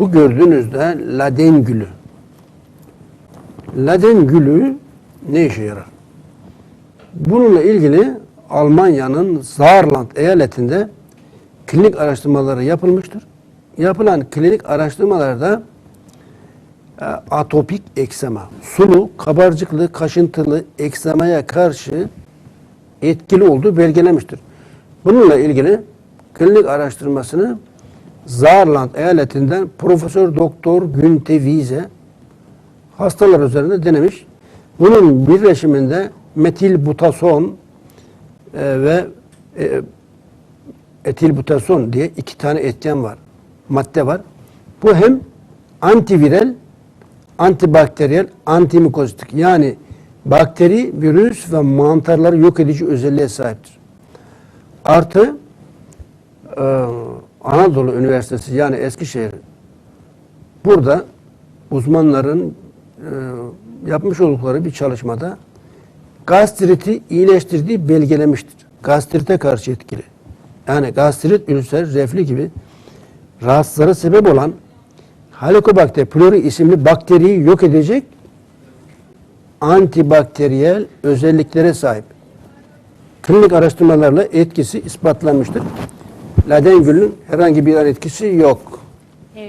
Bu gördüğünüz de laden gülü. Laden gülü ne işe yarar? Bununla ilgili Almanya'nın Saarland eyaletinde klinik araştırmaları yapılmıştır. Yapılan klinik araştırmalarda e, atopik eksema, sulu, kabarcıklı, kaşıntılı eksemaya karşı etkili olduğu belgelemiştir. Bununla ilgili klinik araştırmasını Saarland eyaletinden Profesör Doktor Günte Wiese hastalar üzerinde denemiş. Bunun birleşiminde metilbutason e, ve e, etilbutason diye iki tane etken var. Madde var. Bu hem antiviral, antibakteriyel, antimikozistik yani bakteri, virüs ve mantarları yok edici özelliğe sahiptir. Artı e, Anadolu Üniversitesi yani Eskişehir burada uzmanların e, yapmış oldukları bir çalışmada gastriti iyileştirdiği belgelemiştir. Gastrite karşı etkili. Yani gastrit, ülser, reflü gibi rahatsızlara sebep olan Helicobacter pylori isimli bakteriyi yok edecek antibakteriyel özelliklere sahip. Klinik araştırmalarla etkisi ispatlanmıştır. Ladengül'ün herhangi bir yan etkisi yok.